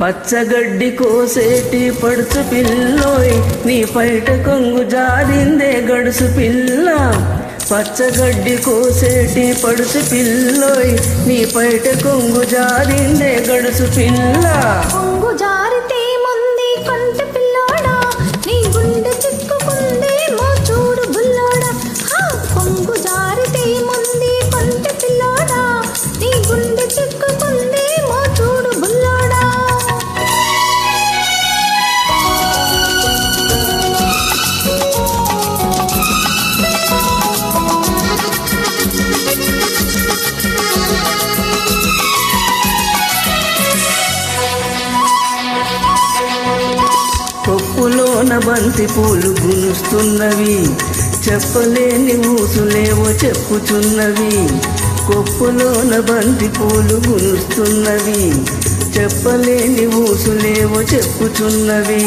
పచ్చగడ్డి కోసేటి పడుచు పిల్లోయ్ నీ పైట కొంగు జారిందే గడుసు పిల్ల. పచ్చగడ్డి కోసేటి పడుచు పిల్లోయ్ నీ పైట కొంగు జారిందే గడుసు పిల్ల. కొంగు జారి బంతి పూలు గునుస్తున్నవి. చెప్పలేని ఊసులేవో చెప్పుచున్నవి. కొప్పులోన బంతి పూలు గునుస్తున్నవి. చెప్పలేని ఊసులేవో చెప్పుచున్నవి.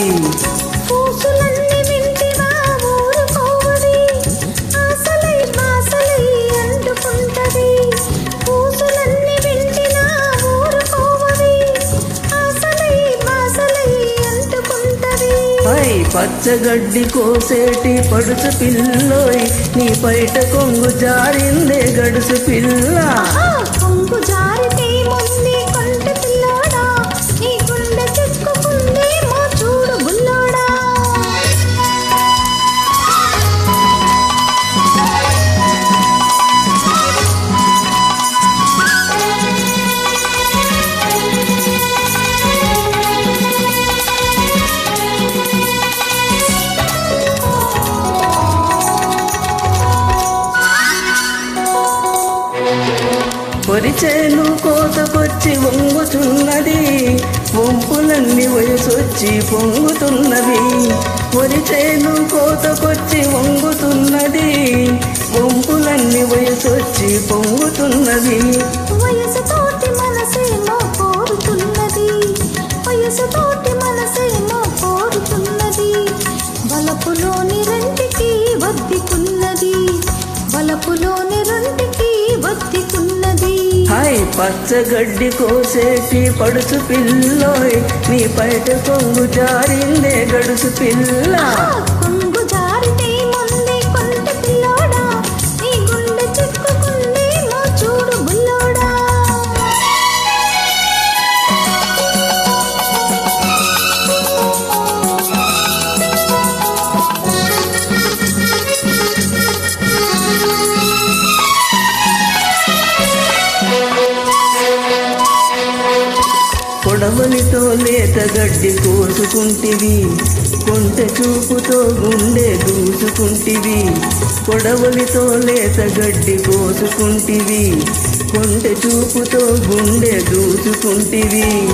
పై పచ్చగడ్డి కోసేటి పడుచు పిల్లోయ్ నీ బయట కొంగు జారిందే గడుసు పిల్ల. చేను కోతకొచ్చి వంగుతున్నది. వంపులన్నీ వయసొచ్చి పొంగుతున్నవి. చేను కోతకొచ్చి వంగుతున్నది. వంపులన్నీ వయసొచ్చి పొంగుతున్నవి. వయసుతోటి మనసేమో కోరుతున్నది. వయసు తోటి పచ్చగడ్డి కోసేటి పడుచు పిల్లోయ్ నీ బయట కొంగు జారిందే గడుసు పిల్ల. కొడవలితో గడ్డి కోసుకుంటివి. కొంత చూపుతో గుండె దూసుకుంటివి. కొడవలితో లేత గడ్డి కోసుకుంటివి. కొంత చూపుతో గుండె దూసుకుంటివి.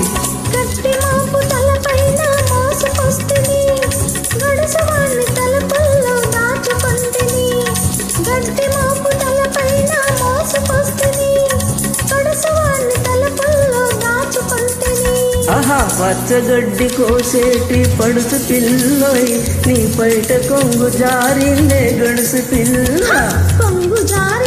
ఆహా పచ్చగడ్డి కోసేటి పడుచు పిల్లోయ్. నీ బయట కొంగు జారిందే గడుసు పిల్ల. కొంగు జారి